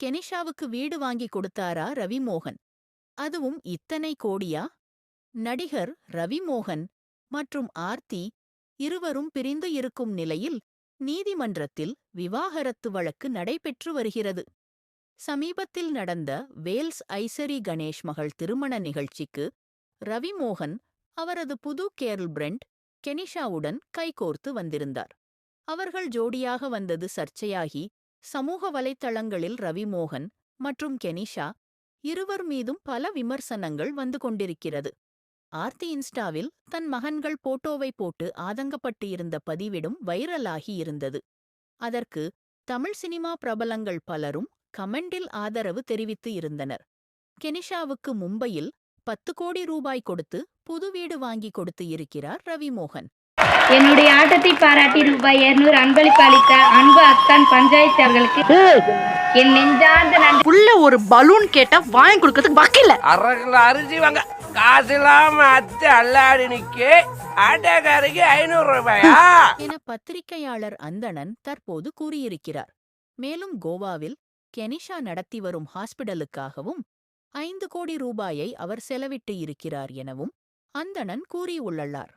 கெனிஷாவுக்கு வீடு வாங்கி கொடுத்தாரா ரவிமோகன்? அதுவும் இத்தனை கோடியா? நடிகர் ரவிமோகன் மற்றும் ஆர்த்தி இருவரும் பிரிந்து இருக்கும் நிலையில் நீதிமன்றத்தில் விவாகரத்து வழக்கு நடைபெற்று வருகிறது. சமீபத்தில் நடந்த வேல்ஸ் ஐசரி கணேஷ் மகள் திருமண நிகழ்ச்சிக்கு ரவிமோகன் அவரது புது கேர்ள் பிரெண்ட் கெனிஷாவுடன் கைகோர்த்து வந்திருந்தார். அவர்கள் ஜோடியாக வந்தது சர்ச்சையாகி சமூக வலைத்தளங்களில் ரவிமோகன் மற்றும் கெனிஷா இருவர் மீதும் பல விமர்சனங்கள் வந்து கொண்டிருக்கிறது. ஆர்த்தி இன்ஸ்டாவில் தன் மகன்கள் போட்டோவை போட்டு ஆதங்கப்பட்டு இருந்த பதிவிடும் வைரலாகி இருந்தது. அதற்கு தமிழ் சினிமா பிரபலங்கள் பலரும் கமெண்டில் ஆதரவு தெரிவித்து இருந்தனர். கெனிஷாவுக்கு மும்பையில் பத்து கோடி ரூபாய் கொடுத்து புது வீடு வாங்கி கொடுத்து இருக்கிறார் ரவிமோகன். என்னுடைய ஆட்டத்தை பாராட்டி ரூபாய் இருநூறு அன்பளிப்பு அளித்த அன்பு அத்தான் பஞ்சாயத்து அவர்களுக்கு. என் நெஞ்சார்ந்த நன்றி. புள்ள ஒரு பலூன் கேட்டா வாங்கி கொடுக்கறதுக்கு வக்கில்ல அரை கிலோ அரிசி வாங்க. காசு இல்லாம அத்தை அல்லாடி நிக்க. ஆட்டோக்காரருக்கு ஐநூறு ரூபாயா? என பத்திரிகையாளர் அந்தணன் தற்போது கூறியிருக்கிறார். மேலும் கோவாவில் கெனிஷா நடத்தி வரும் ஹாஸ்பிடலுக்காகவும் ஐந்து கோடி ரூபாயை அவர் செலவிட்டு இருக்கிறார் எனவும் அந்தணன் கூறியுள்ளார்